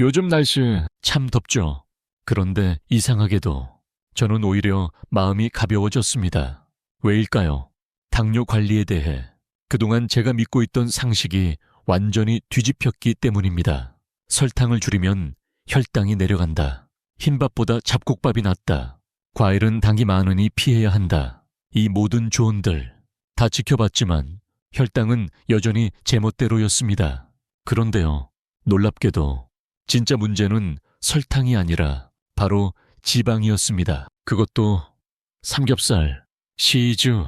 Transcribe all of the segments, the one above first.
요즘 날씨 참 덥죠. 그런데 이상하게도 저는 오히려 마음이 가벼워졌습니다. 왜일까요? 당뇨 관리에 대해 그동안 제가 믿고 있던 상식이 완전히 뒤집혔기 때문입니다. 설탕을 줄이면 혈당이 내려간다. 흰밥보다 잡곡밥이 낫다. 과일은 당이 많으니 피해야 한다. 이 모든 조언들 다 지켜봤지만 혈당은 여전히 제멋대로였습니다. 그런데요, 놀랍게도 진짜 문제는 설탕이 아니라 바로 지방이었습니다. 그것도 삼겹살, 시즈,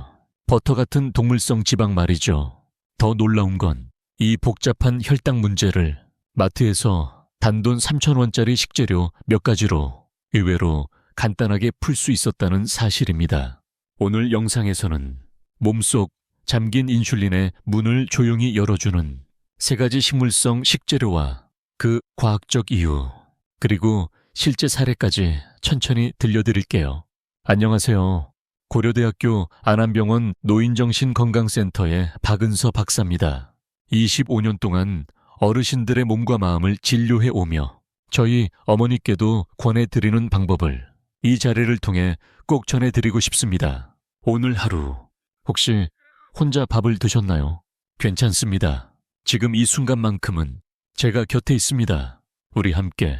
버터 같은 동물성 지방 말이죠. 더 놀라운 건 이 복잡한 혈당 문제를 마트에서 단돈 3,000원짜리 식재료 몇 가지로 의외로 간단하게 풀 수 있었다는 사실입니다. 오늘 영상에서는 몸속 잠긴 인슐린의 문을 조용히 열어주는 세 가지 식물성 식재료와 그 과학적 이유, 그리고 실제 사례까지 천천히 들려드릴게요. 안녕하세요. 고려대학교 안암병원 노인정신건강센터의 박은서 박사입니다. 25년 동안 어르신들의 몸과 마음을 진료해 오며 저희 어머니께도 권해드리는 방법을 이 자리를 통해 꼭 전해드리고 싶습니다. 오늘 하루 혹시 혼자 밥을 드셨나요? 괜찮습니다. 지금 이 순간만큼은 제가 곁에 있습니다. 우리 함께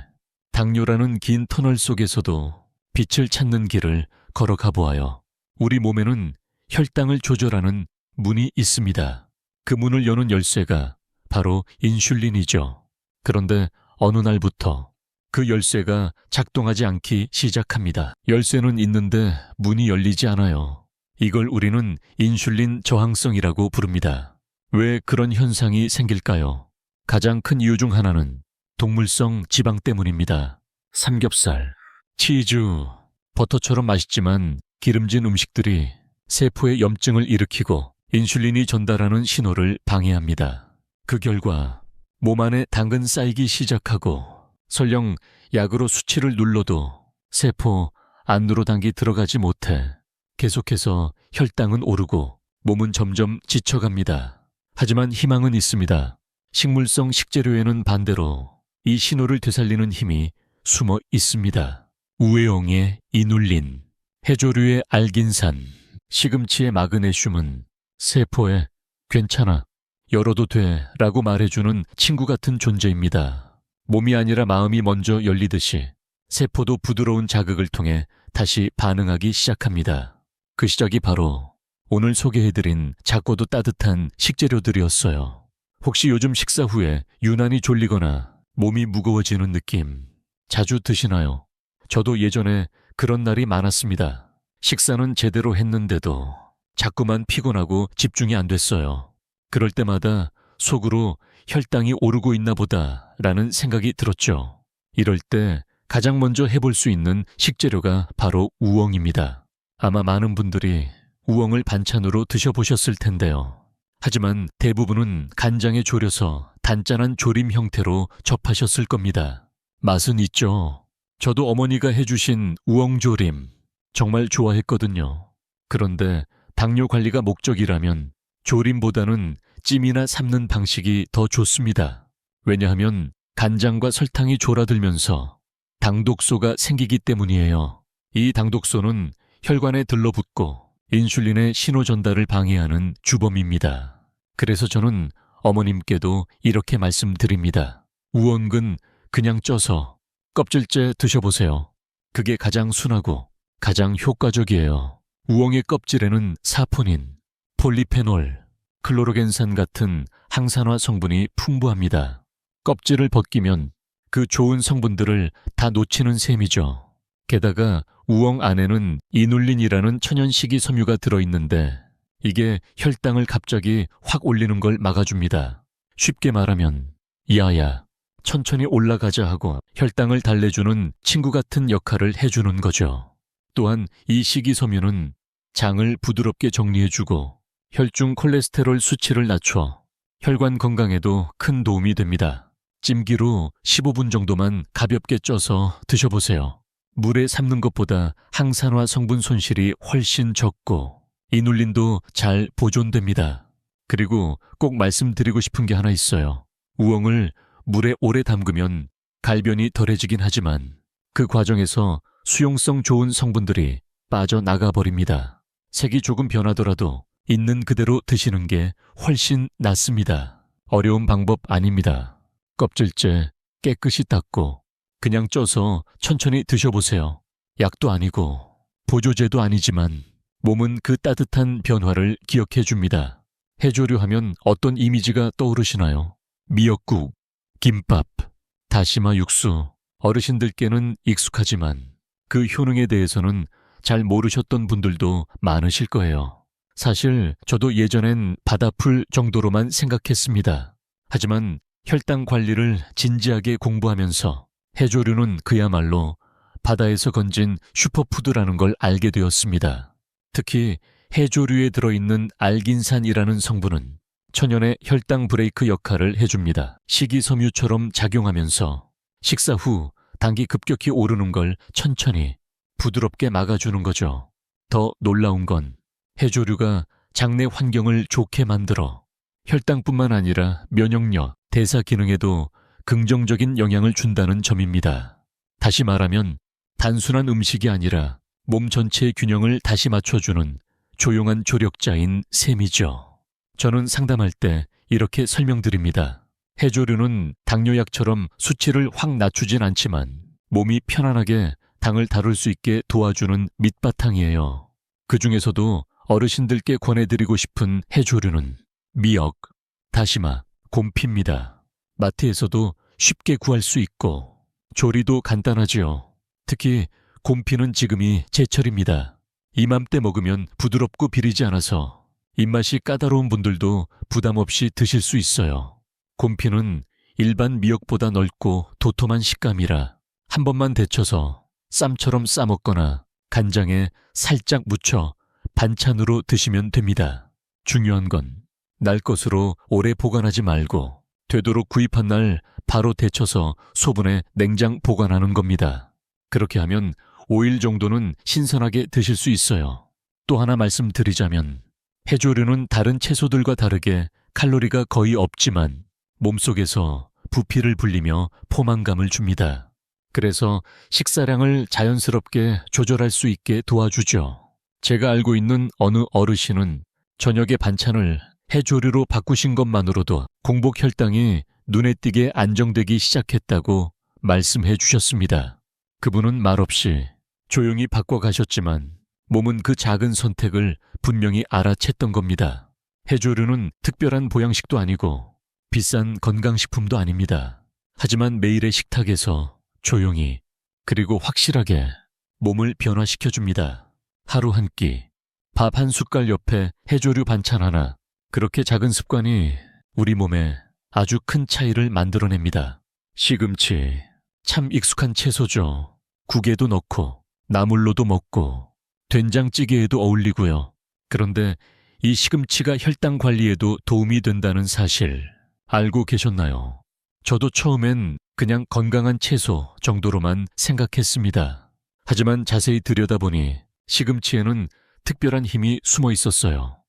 당뇨라는 긴 터널 속에서도 빛을 찾는 길을 걸어가 보아요. 우리 몸에는 혈당을 조절하는 문이 있습니다. 그 문을 여는 열쇠가 바로 인슐린이죠. 그런데 어느 날부터 그 열쇠가 작동하지 않기 시작합니다. 열쇠는 있는데 문이 열리지 않아요. 이걸 우리는 인슐린 저항성이라고 부릅니다. 왜 그런 현상이 생길까요? 가장 큰 이유 중 하나는 동물성 지방 때문입니다. 삼겹살, 치즈, 버터처럼 맛있지만 기름진 음식들이 세포에 염증을 일으키고 인슐린이 전달하는 신호를 방해합니다. 그 결과 몸 안에 당은 쌓이기 시작하고 설령 약으로 수치를 눌러도 세포 안으로 당기 들어가지 못해 계속해서 혈당은 오르고 몸은 점점 지쳐갑니다. 하지만 희망은 있습니다. 식물성 식재료에는 반대로 이 신호를 되살리는 힘이 숨어 있습니다. 우에용의 이눌린, 해조류의 알긴산, 시금치의 마그네슘은 세포에 괜찮아, 열어도 돼 라고 말해주는 친구 같은 존재입니다. 몸이 아니라 마음이 먼저 열리듯이 세포도 부드러운 자극을 통해 다시 반응하기 시작합니다. 그 시작이 바로 오늘 소개해드린 작고도 따뜻한 식재료들이었어요. 혹시 요즘 식사 후에 유난히 졸리거나 몸이 무거워지는 느낌 자주 드시나요? 저도 예전에 그런 날이 많았습니다. 식사는 제대로 했는데도 자꾸만 피곤하고 집중이 안 됐어요. 그럴 때마다 속으로 혈당이 오르고 있나 보다 라는 생각이 들었죠. 이럴 때 가장 먼저 해볼 수 있는 식재료가 바로 우엉입니다. 아마 많은 분들이 우엉을 반찬으로 드셔보셨을 텐데요. 하지만 대부분은 간장에 졸여서 단짠한 조림 형태로 접하셨을 겁니다. 맛은 있죠. 저도 어머니가 해주신 우엉조림 정말 좋아했거든요. 그런데 당뇨 관리가 목적이라면 조림보다는 찜이나 삶는 방식이 더 좋습니다. 왜냐하면 간장과 설탕이 졸아들면서 당독소가 생기기 때문이에요. 이 당독소는 혈관에 들러붙고 인슐린의 신호 전달을 방해하는 주범입니다. 그래서 저는 어머님께도 이렇게 말씀드립니다. 우엉근 그냥 쪄서 껍질째 드셔보세요. 그게 가장 순하고 가장 효과적이에요. 우엉의 껍질에는 사포닌, 폴리페놀, 클로로겐산 같은 항산화 성분이 풍부합니다. 껍질을 벗기면 그 좋은 성분들을 다 놓치는 셈이죠. 게다가 우엉 안에는 이눌린이라는 천연 식이 섬유가 들어있는데 이게 혈당을 갑자기 확 올리는 걸 막아줍니다. 쉽게 말하면 야야 천천히 올라가자 하고 혈당을 달래주는 친구 같은 역할을 해주는 거죠. 또한 이 식이섬유는 장을 부드럽게 정리해주고 혈중 콜레스테롤 수치를 낮춰 혈관 건강에도 큰 도움이 됩니다. 찜기로 15분 정도만 가볍게 쪄서 드셔보세요. 물에 삶는 것보다 항산화 성분 손실이 훨씬 적고 이눌린도 잘 보존됩니다. 그리고 꼭 말씀드리고 싶은 게 하나 있어요. 우엉을 물에 오래 담그면 갈변이 덜해지긴 하지만 그 과정에서 수용성 좋은 성분들이 빠져나가 버립니다. 색이 조금 변하더라도 있는 그대로 드시는 게 훨씬 낫습니다. 어려운 방법 아닙니다. 껍질째 깨끗이 닦고 그냥 쪄서 천천히 드셔보세요. 약도 아니고 보조제도 아니지만 몸은 그 따뜻한 변화를 기억해 줍니다. 해조류 하면 어떤 이미지가 떠오르시나요? 미역국, 김밥, 다시마 육수. 어르신들께는 익숙하지만 그 효능에 대해서는 잘 모르셨던 분들도 많으실 거예요. 사실 저도 예전엔 바다풀 정도로만 생각했습니다. 하지만 혈당 관리를 진지하게 공부하면서 해조류는 그야말로 바다에서 건진 슈퍼푸드라는 걸 알게 되었습니다. 특히 해조류에 들어있는 알긴산이라는 성분은 천연의 혈당 브레이크 역할을 해줍니다. 식이섬유처럼 작용하면서 식사 후 당이 급격히 오르는 걸 천천히 부드럽게 막아주는 거죠. 더 놀라운 건 해조류가 장내 환경을 좋게 만들어 혈당뿐만 아니라 면역력, 대사 기능에도 긍정적인 영향을 준다는 점입니다. 다시 말하면 단순한 음식이 아니라 몸 전체의 균형을 다시 맞춰주는 조용한 조력자인 셈이죠. 저는 상담할 때 이렇게 설명드립니다. 해조류는 당뇨약처럼 수치를 확 낮추진 않지만 몸이 편안하게 당을 다룰 수 있게 도와주는 밑바탕이에요. 그 중에서도 어르신들께 권해드리고 싶은 해조류는 미역, 다시마, 곰피입니다. 마트에서도 쉽게 구할 수 있고 조리도 간단하지요. 특히 곰피는 지금이 제철입니다. 이맘때 먹으면 부드럽고 비리지 않아서 입맛이 까다로운 분들도 부담 없이 드실 수 있어요. 곰피는 일반 미역보다 넓고 도톰한 식감이라 한 번만 데쳐서 쌈처럼 싸먹거나 간장에 살짝 묻혀 반찬으로 드시면 됩니다. 중요한 건 날 것으로 오래 보관하지 말고 되도록 구입한 날 바로 데쳐서 소분해 냉장 보관하는 겁니다. 그렇게 하면 5일 정도는 신선하게 드실 수 있어요. 또 하나 말씀드리자면 해조류는 다른 채소들과 다르게 칼로리가 거의 없지만 몸속에서 부피를 불리며 포만감을 줍니다. 그래서 식사량을 자연스럽게 조절할 수 있게 도와주죠. 제가 알고 있는 어느 어르신은 저녁에 반찬을 해조류로 바꾸신 것만으로도 공복 혈당이 눈에 띄게 안정되기 시작했다고 말씀해 주셨습니다. 그분은 말없이 조용히 바꿔가셨지만 몸은 그 작은 선택을 분명히 알아챘던 겁니다. 해조류는 특별한 보양식도 아니고 비싼 건강식품도 아닙니다. 하지만 매일의 식탁에서 조용히 그리고 확실하게 몸을 변화시켜줍니다. 하루 한 끼, 밥 한 숟갈 옆에 해조류 반찬 하나, 그렇게 작은 습관이 우리 몸에 아주 큰 차이를 만들어냅니다. 시금치, 참 익숙한 채소죠. 국에도 넣고, 나물로도 먹고, 된장찌개에도 어울리고요. 그런데 이 시금치가 혈당 관리에도 도움이 된다는 사실 알고 계셨나요? 저도 처음엔 그냥 건강한 채소 정도로만 생각했습니다. 하지만 자세히 들여다보니 시금치에는 특별한 힘이 숨어 있었어요.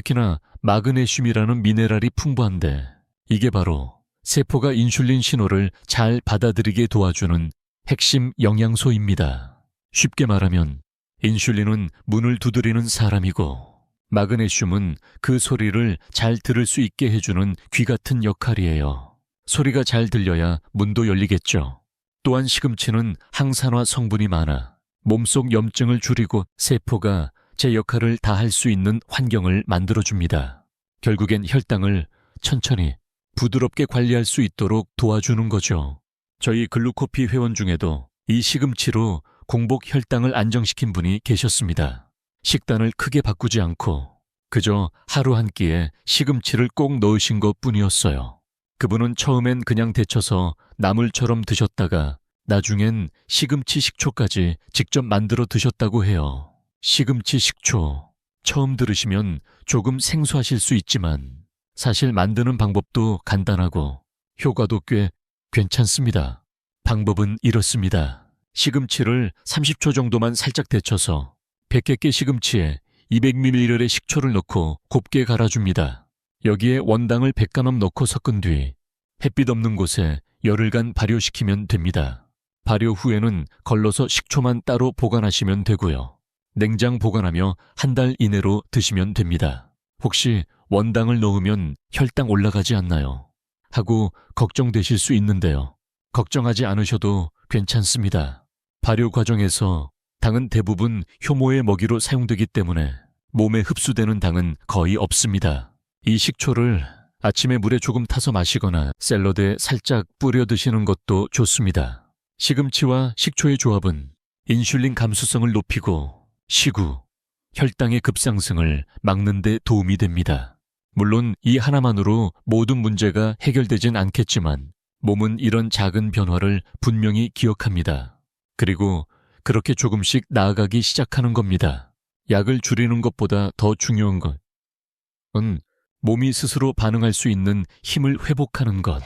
특히나 마그네슘이라는 미네랄이 풍부한데 이게 바로 세포가 인슐린 신호를 잘 받아들이게 도와주는 핵심 영양소입니다. 쉽게 말하면 인슐린은 문을 두드리는 사람이고 마그네슘은 그 소리를 잘 들을 수 있게 해주는 귀 같은 역할이에요. 소리가 잘 들려야 문도 열리겠죠. 또한 시금치는 항산화 성분이 많아 몸속 염증을 줄이고 세포가 제 역할을 다할 수 있는 환경을 만들어줍니다. 결국엔 혈당을 천천히 부드럽게 관리할 수 있도록 도와주는 거죠. 저희 글루코피 회원 중에도 이 시금치로 공복 혈당을 안정시킨 분이 계셨습니다. 식단을 크게 바꾸지 않고 그저 하루 한 끼에 시금치를 꼭 넣으신 것 뿐이었어요. 그분은 처음엔 그냥 데쳐서 나물처럼 드셨다가 나중엔 시금치 식초까지 직접 만들어 드셨다고 해요. 시금치 식초. 처음 들으시면 조금 생소하실 수 있지만 사실 만드는 방법도 간단하고 효과도 꽤 괜찮습니다. 방법은 이렇습니다. 시금치를 30초 정도만 살짝 데쳐서 100개 시금치에 200ml의 식초를 넣고 곱게 갈아줍니다. 여기에 원당을 100g 넣고 섞은 뒤 햇빛 없는 곳에 열흘간 발효시키면 됩니다. 발효 후에는 걸러서 식초만 따로 보관하시면 되고요. 냉장 보관하며 한 달 이내로 드시면 됩니다. 혹시 원당을 넣으면 혈당 올라가지 않나요? 하고 걱정되실 수 있는데요. 걱정하지 않으셔도 괜찮습니다. 발효 과정에서 당은 대부분 효모의 먹이로 사용되기 때문에 몸에 흡수되는 당은 거의 없습니다. 이 식초를 아침에 물에 조금 타서 마시거나 샐러드에 살짝 뿌려 드시는 것도 좋습니다. 시금치와 식초의 조합은 인슐린 감수성을 높이고 시구, 혈당의 급상승을 막는 데 도움이 됩니다. 물론 이 하나만으로 모든 문제가 해결되진 않겠지만 몸은 이런 작은 변화를 분명히 기억합니다. 그리고 그렇게 조금씩 나아가기 시작하는 겁니다. 약을 줄이는 것보다 더 중요한 것은 몸이 스스로 반응할 수 있는 힘을 회복하는 것.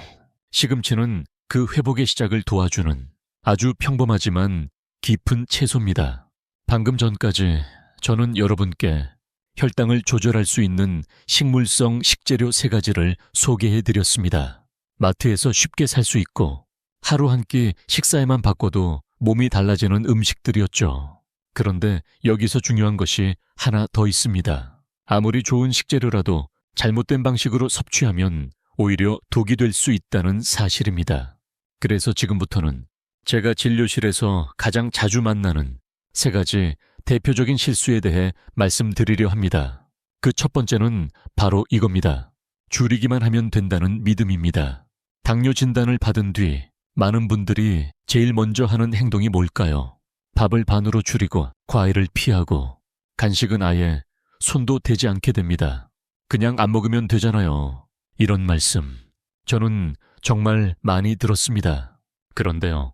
시금치는 그 회복의 시작을 도와주는 아주 평범하지만 깊은 채소입니다. 방금 전까지 저는 여러분께 혈당을 조절할 수 있는 식물성 식재료 세 가지를 소개해 드렸습니다. 마트에서 쉽게 살 수 있고 하루 한 끼 식사에만 바꿔도 몸이 달라지는 음식들이었죠. 그런데 여기서 중요한 것이 하나 더 있습니다. 아무리 좋은 식재료라도 잘못된 방식으로 섭취하면 오히려 독이 될 수 있다는 사실입니다. 그래서 지금부터는 제가 진료실에서 가장 자주 만나는 세 가지 대표적인 실수에 대해 말씀드리려 합니다. 그 첫 번째는 바로 이겁니다. 줄이기만 하면 된다는 믿음입니다. 당뇨 진단을 받은 뒤 많은 분들이 제일 먼저 하는 행동이 뭘까요? 밥을 반으로 줄이고 과일을 피하고 간식은 아예 손도 대지 않게 됩니다. 그냥 안 먹으면 되잖아요. 이런 말씀. 저는 정말 많이 들었습니다. 그런데요.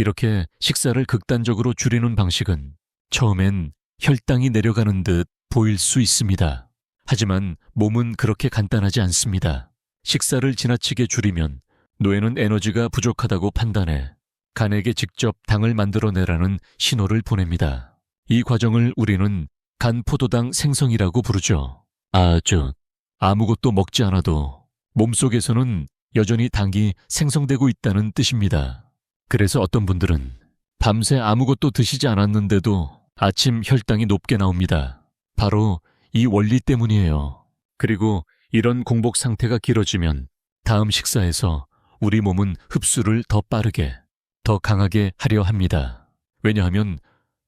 이렇게 식사를 극단적으로 줄이는 방식은 처음엔 혈당이 내려가는 듯 보일 수 있습니다. 하지만 몸은 그렇게 간단하지 않습니다. 식사를 지나치게 줄이면 뇌는 에너지가 부족하다고 판단해 간에게 직접 당을 만들어내라는 신호를 보냅니다. 이 과정을 우리는 간포도당 생성이라고 부르죠. 아주 아무것도 먹지 않아도 몸속에서는 여전히 당이 생성되고 있다는 뜻입니다. 그래서 어떤 분들은 밤새 아무것도 드시지 않았는데도 아침 혈당이 높게 나옵니다. 바로 이 원리 때문이에요. 그리고 이런 공복 상태가 길어지면 다음 식사에서 우리 몸은 흡수를 더 빠르게, 더 강하게 하려 합니다. 왜냐하면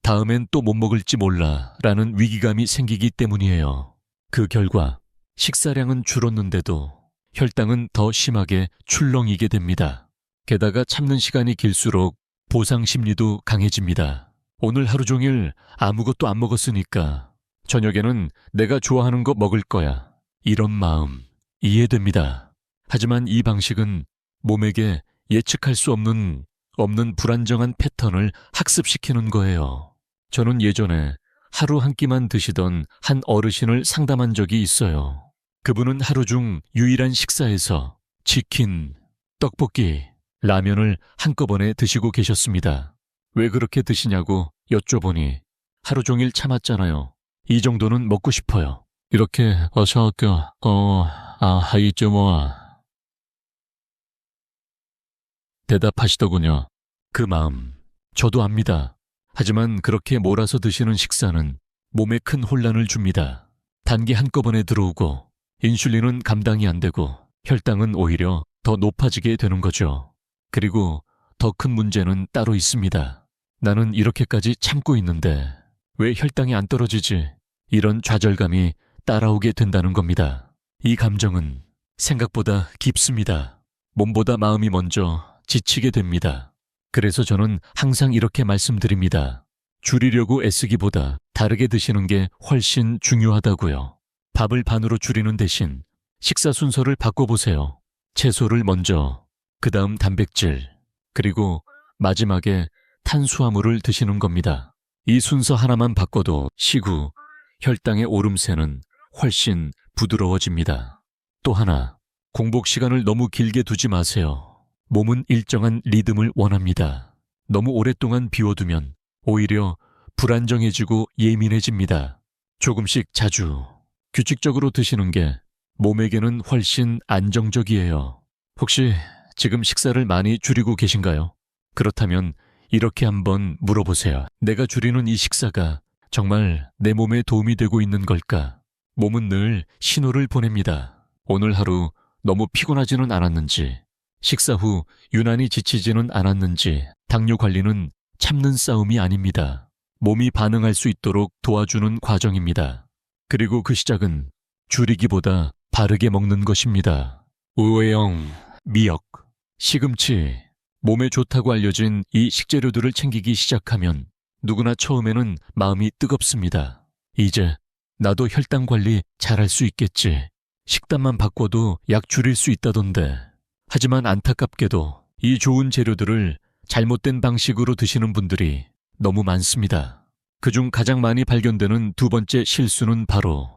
다음엔 또 못 먹을지 몰라 라는 위기감이 생기기 때문이에요. 그 결과 식사량은 줄었는데도 혈당은 더 심하게 출렁이게 됩니다. 게다가 참는 시간이 길수록 보상 심리도 강해집니다. 오늘 하루 종일 아무것도 안 먹었으니까 저녁에는 내가 좋아하는 거 먹을 거야. 이런 마음 이해됩니다. 하지만 이 방식은 몸에게 예측할 수 없는 없는 불안정한 패턴을 학습시키는 거예요. 저는 예전에 하루 한 끼만 드시던 한 어르신을 상담한 적이 있어요. 그분은 하루 중 유일한 식사에서 치킨, 떡볶이, 라면을 한꺼번에 드시고 계셨습니다. 왜 그렇게 드시냐고 여쭤보니 하루 종일 참았잖아요. 이 정도는 먹고 싶어요. 이렇게 어서 학교, 어, 아, 하이죠 뭐. 대답하시더군요. 그 마음, 저도 압니다. 하지만 그렇게 몰아서 드시는 식사는 몸에 큰 혼란을 줍니다. 단기 한꺼번에 들어오고 인슐린은 감당이 안 되고 혈당은 오히려 더 높아지게 되는 거죠. 그리고 더 큰 문제는 따로 있습니다. 나는 이렇게까지 참고 있는데 왜 혈당이 안 떨어지지? 이런 좌절감이 따라오게 된다는 겁니다. 이 감정은 생각보다 깊습니다. 몸보다 마음이 먼저 지치게 됩니다. 그래서 저는 항상 이렇게 말씀드립니다. 줄이려고 애쓰기보다 다르게 드시는 게 훨씬 중요하다고요. 밥을 반으로 줄이는 대신 식사 순서를 바꿔보세요. 채소를 먼저, 그 다음 단백질, 그리고 마지막에 탄수화물을 드시는 겁니다. 이 순서 하나만 바꿔도 시구, 혈당의 오름세는 훨씬 부드러워집니다. 또 하나, 공복 시간을 너무 길게 두지 마세요. 몸은 일정한 리듬을 원합니다. 너무 오랫동안 비워두면 오히려 불안정해지고 예민해집니다. 조금씩 자주, 규칙적으로 드시는 게 몸에게는 훨씬 안정적이에요. 혹시 지금 식사를 많이 줄이고 계신가요? 그렇다면 이렇게 한번 물어보세요. 내가 줄이는 이 식사가 정말 내 몸에 도움이 되고 있는 걸까? 몸은 늘 신호를 보냅니다. 오늘 하루 너무 피곤하지는 않았는지, 식사 후 유난히 지치지는 않았는지, 당뇨 관리는 참는 싸움이 아닙니다. 몸이 반응할 수 있도록 도와주는 과정입니다. 그리고 그 시작은 줄이기보다 바르게 먹는 것입니다. 우회형, 미역, 시금치, 몸에 좋다고 알려진 이 식재료들을 챙기기 시작하면 누구나 처음에는 마음이 뜨겁습니다. 이제 나도 혈당 관리 잘할 수 있겠지. 식단만 바꿔도 약 줄일 수 있다던데. 하지만 안타깝게도 이 좋은 재료들을 잘못된 방식으로 드시는 분들이 너무 많습니다. 그중 가장 많이 발견되는 두 번째 실수는 바로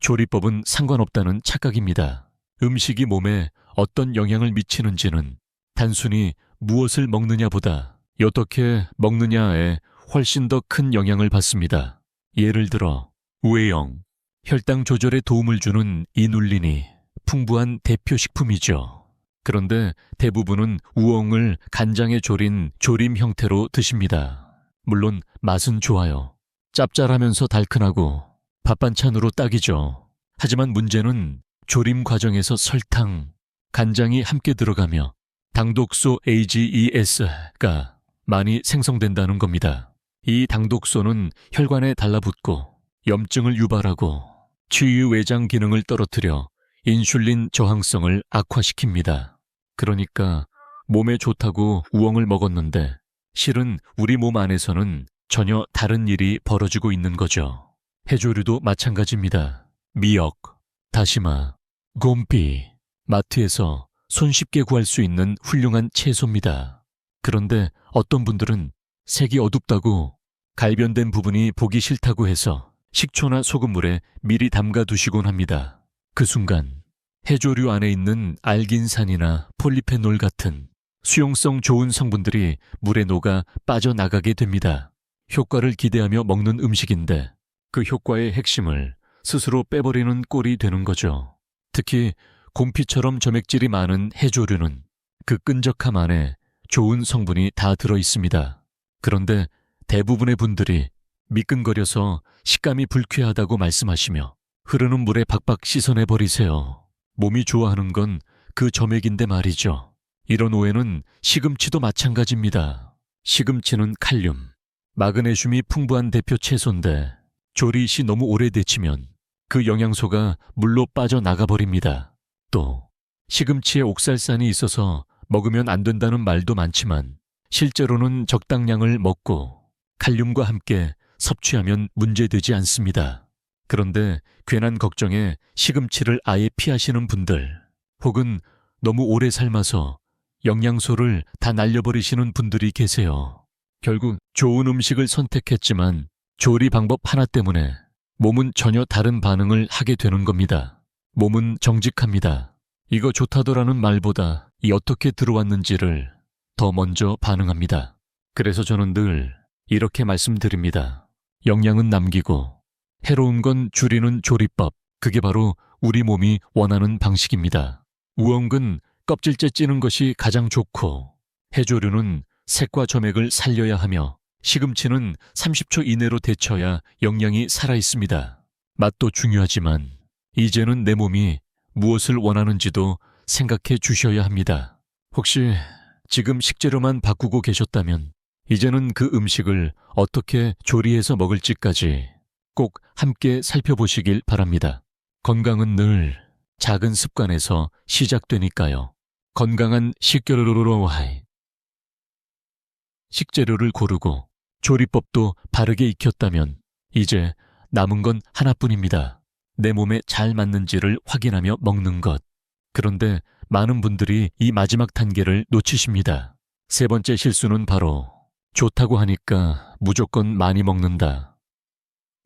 조리법은 상관없다는 착각입니다. 음식이 몸에 어떤 영향을 미치는지는 단순히 무엇을 먹느냐보다 어떻게 먹느냐에 훨씬 더 큰 영향을 받습니다. 예를 들어 우회형, 혈당 조절에 도움을 주는 이눌린이 풍부한 대표 식품이죠. 그런데 대부분은 우엉을 간장에 졸인 조림 형태로 드십니다. 물론 맛은 좋아요. 짭짤하면서 달큰하고 밥 반찬으로 딱이죠. 하지만 문제는 조림 과정에서 설탕, 간장이 함께 들어가며 당독소 AGES가 많이 생성된다는 겁니다. 이 당독소는 혈관에 달라붙고 염증을 유발하고 치유 외장 기능을 떨어뜨려 인슐린 저항성을 악화시킵니다. 그러니까 몸에 좋다고 우엉을 먹었는데 실은 우리 몸 안에서는 전혀 다른 일이 벌어지고 있는 거죠. 해조류도 마찬가지입니다. 미역, 다시마, 곰피, 마트에서 손쉽게 구할 수 있는 훌륭한 채소입니다. 그런데 어떤 분들은 색이 어둡다고 갈변된 부분이 보기 싫다고 해서 식초나 소금물에 미리 담가 두시곤 합니다. 그 순간 해조류 안에 있는 알긴산이나 폴리페놀 같은 수용성 좋은 성분들이 물에 녹아 빠져나가게 됩니다. 효과를 기대하며 먹는 음식인데 그 효과의 핵심을 스스로 빼버리는 꼴이 되는 거죠. 특히 곰피처럼 점액질이 많은 해조류는 그 끈적함 안에 좋은 성분이 다 들어 있습니다. 그런데 대부분의 분들이 미끈거려서 식감이 불쾌하다고 말씀하시며 흐르는 물에 박박 씻어내 버리세요. 몸이 좋아하는 건 그 점액인데 말이죠. 이런 오해는 시금치도 마찬가지입니다. 시금치는 칼륨, 마그네슘이 풍부한 대표 채소인데 조리 시 너무 오래 데치면 그 영양소가 물로 빠져나가 버립니다. 또 시금치에 옥살산이 있어서 먹으면 안 된다는 말도 많지만 실제로는 적당량을 먹고 칼륨과 함께 섭취하면 문제되지 않습니다. 그런데 괜한 걱정에 시금치를 아예 피하시는 분들, 혹은 너무 오래 삶아서 영양소를 다 날려버리시는 분들이 계세요. 결국 좋은 음식을 선택했지만 조리 방법 하나 때문에 몸은 전혀 다른 반응을 하게 되는 겁니다. 몸은 정직합니다. 이거 좋다더라는 말보다 이 어떻게 들어왔는지를 더 먼저 반응합니다. 그래서 저는 늘 이렇게 말씀드립니다. 영양은 남기고 해로운 건 줄이는 조리법. 그게 바로 우리 몸이 원하는 방식입니다. 우엉은 껍질째 찌는 것이 가장 좋고 해조류는 색과 점액을 살려야 하며 시금치는 30초 이내로 데쳐야 영양이 살아 있습니다. 맛도 중요하지만 이제는 내 몸이 무엇을 원하는지도 생각해 주셔야 합니다. 혹시 지금 식재료만 바꾸고 계셨다면 이제는 그 음식을 어떻게 조리해서 먹을지까지 꼭 함께 살펴보시길 바랍니다. 건강은 늘 작은 습관에서 시작되니까요. 건강한 식재료로 하이. 식재료를 고르고 조리법도 바르게 익혔다면 이제 남은 건 하나뿐입니다. 내 몸에 잘 맞는지를 확인하며 먹는 것. 그런데 많은 분들이 이 마지막 단계를 놓치십니다. 세 번째 실수는 바로 좋다고 하니까 무조건 많이 먹는다.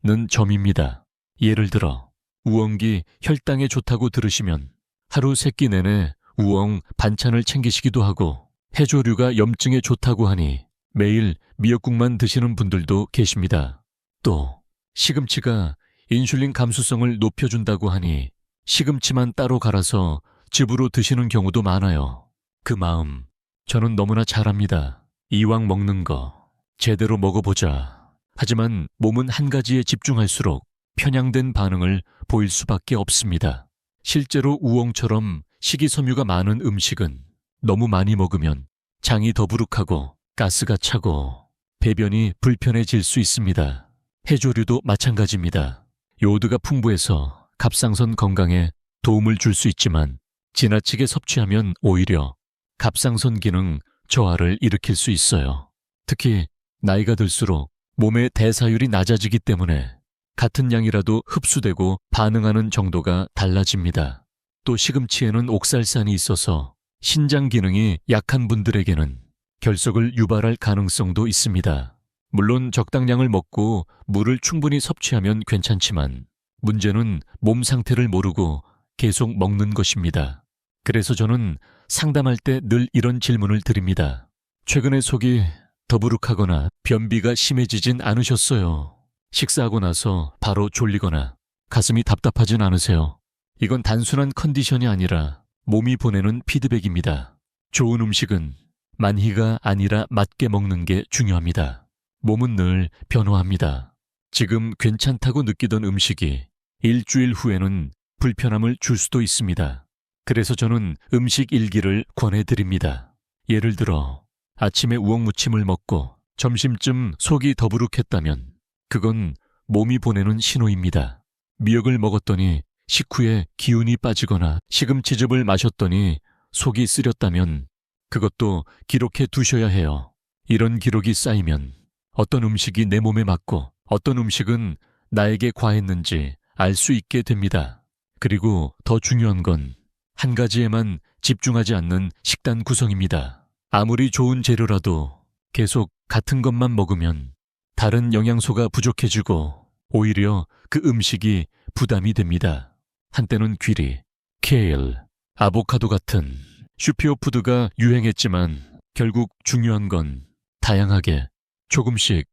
는 점입니다. 예를 들어 우엉기 혈당에 좋다고 들으시면 하루 세 끼 내내 우엉 반찬을 챙기시기도 하고 해조류가 염증에 좋다고 하니 매일 미역국만 드시는 분들도 계십니다. 또 시금치가 인슐린 감수성을 높여준다고 하니 시금치만 따로 갈아서 즙으로 드시는 경우도 많아요. 그 마음 저는 너무나 잘 압니다. 이왕 먹는 거 제대로 먹어보자. 하지만 몸은 한 가지에 집중할수록 편향된 반응을 보일 수밖에 없습니다. 실제로 우엉처럼 식이섬유가 많은 음식은 너무 많이 먹으면 장이 더부룩하고 가스가 차고 배변이 불편해질 수 있습니다. 해조류도 마찬가지입니다. 요오드가 풍부해서 갑상선 건강에 도움을 줄 수 있지만 지나치게 섭취하면 오히려 갑상선 기능 저하를 일으킬 수 있어요. 특히 나이가 들수록 몸의 대사율이 낮아지기 때문에 같은 양이라도 흡수되고 반응하는 정도가 달라집니다. 또 시금치에는 옥살산이 있어서 신장 기능이 약한 분들에게는 결석을 유발할 가능성도 있습니다. 물론 적당량을 먹고 물을 충분히 섭취하면 괜찮지만 문제는 몸 상태를 모르고 계속 먹는 것입니다. 그래서 저는 상담할 때 늘 이런 질문을 드립니다. 최근에 속이 더부룩하거나 변비가 심해지진 않으셨어요. 식사하고 나서 바로 졸리거나 가슴이 답답하진 않으세요. 이건 단순한 컨디션이 아니라 몸이 보내는 피드백입니다. 좋은 음식은 만희가 아니라 맞게 먹는 게 중요합니다. 몸은 늘 변화합니다. 지금 괜찮다고 느끼던 음식이 일주일 후에는 불편함을 줄 수도 있습니다. 그래서 저는 음식 일기를 권해드립니다. 예를 들어 아침에 우엉무침을 먹고 점심쯤 속이 더부룩했다면 그건 몸이 보내는 신호입니다. 미역을 먹었더니 식후에 기운이 빠지거나 시금치즙을 마셨더니 속이 쓰렸다면 그것도 기록해 두셔야 해요. 이런 기록이 쌓이면 어떤 음식이 내 몸에 맞고 어떤 음식은 나에게 과했는지 알 수 있게 됩니다. 그리고 더 중요한 건 한 가지에만 집중하지 않는 식단 구성입니다. 아무리 좋은 재료라도 계속 같은 것만 먹으면 다른 영양소가 부족해지고 오히려 그 음식이 부담이 됩니다. 한때는 귀리, 케일, 아보카도 같은 슈피오푸드가 유행했지만 결국 중요한 건 다양하게 조금씩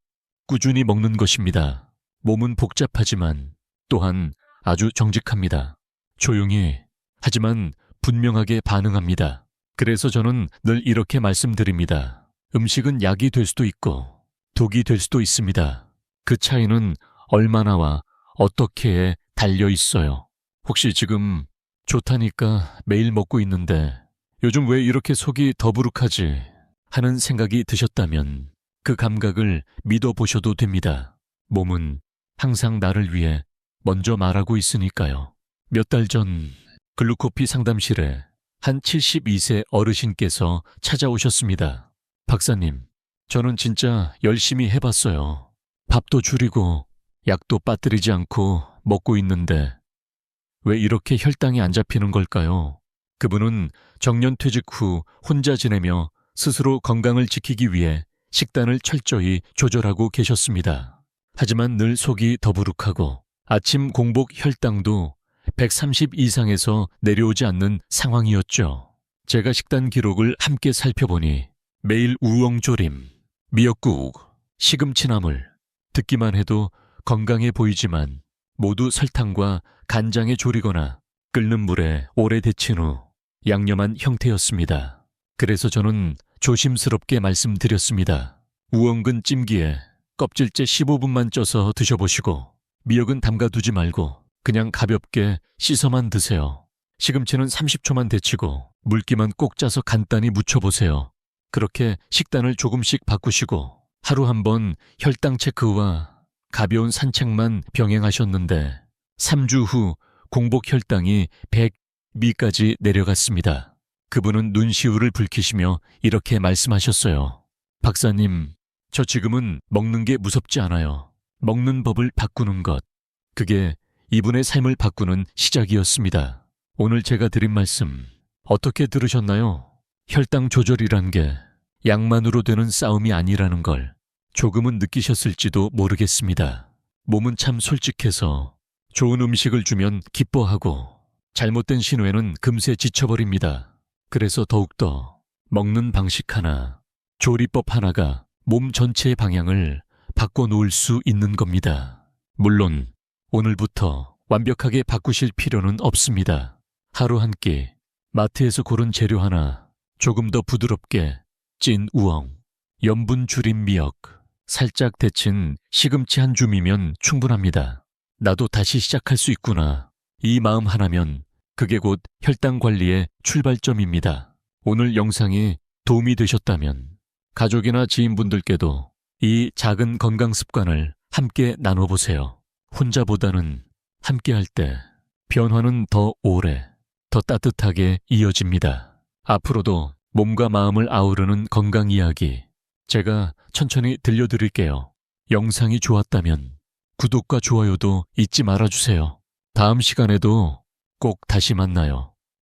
꾸준히 먹는 것입니다. 몸은 복잡하지만 또한 아주 정직합니다. 조용히 하지만 분명하게 반응합니다. 그래서 저는 늘 이렇게 말씀드립니다. 음식은 약이 될 수도 있고 독이 될 수도 있습니다. 그 차이는 얼마나와 어떻게에 달려 있어요. 혹시 지금 좋다니까 매일 먹고 있는데 요즘 왜 이렇게 속이 더부룩하지 하는 생각이 드셨다면 그 감각을 믿어보셔도 됩니다. 몸은 항상 나를 위해 먼저 말하고 있으니까요. 몇 달 전 글루코피 상담실에 한 72세 어르신께서 찾아오셨습니다. 박사님, 저는 진짜 열심히 해봤어요. 밥도 줄이고 약도 빠뜨리지 않고 먹고 있는데 왜 이렇게 혈당이 안 잡히는 걸까요? 그분은 정년 퇴직 후 혼자 지내며 스스로 건강을 지키기 위해 식단을 철저히 조절하고 계셨습니다. 하지만 늘 속이 더부룩하고 아침 공복 혈당도 130 이상에서 내려오지 않는 상황이었죠. 제가 식단 기록을 함께 살펴보니 매일 우엉조림, 미역국, 시금치나물 듣기만 해도 건강해 보이지만 모두 설탕과 간장에 졸이거나 끓는 물에 오래 데친 후 양념한 형태였습니다. 그래서 저는 조심스럽게 말씀드렸습니다. 우엉근 찜기에 껍질째 15분만 쪄서 드셔보시고 미역은 담가두지 말고 그냥 가볍게 씻어만 드세요. 시금치는 30초만 데치고 물기만 꼭 짜서 간단히 무쳐보세요. 그렇게 식단을 조금씩 바꾸시고 하루 한 번 혈당 체크와 가벼운 산책만 병행하셨는데 3주 후 공복 혈당이 100미까지 내려갔습니다. 그분은 눈시울을 붉히시며 이렇게 말씀하셨어요. 박사님, 저 지금은 먹는 게 무섭지 않아요. 먹는 법을 바꾸는 것. 그게 이분의 삶을 바꾸는 시작이었습니다. 오늘 제가 드린 말씀 어떻게 들으셨나요? 혈당 조절이란 게 약만으로 되는 싸움이 아니라는 걸 조금은 느끼셨을지도 모르겠습니다. 몸은 참 솔직해서 좋은 음식을 주면 기뻐하고 잘못된 신호에는 금세 지쳐버립니다. 그래서 더욱더 먹는 방식 하나, 조리법 하나가 몸 전체의 방향을 바꿔놓을 수 있는 겁니다. 물론 오늘부터 완벽하게 바꾸실 필요는 없습니다. 하루 한 끼, 마트에서 고른 재료 하나, 조금 더 부드럽게 찐 우엉, 염분 줄인 미역, 살짝 데친 시금치 한 줌이면 충분합니다. 나도 다시 시작할 수 있구나. 이 마음 하나면 그게 곧 혈당 관리의 출발점입니다. 오늘 영상이 도움이 되셨다면 가족이나 지인분들께도 이 작은 건강 습관을 함께 나눠보세요. 혼자보다는 함께 할 때 변화는 더 오래, 더 따뜻하게 이어집니다. 앞으로도 몸과 마음을 아우르는 건강 이야기 제가 천천히 들려드릴게요. 영상이 좋았다면 구독과 좋아요도 잊지 말아주세요. 다음 시간에도 꼭 다시 만나요.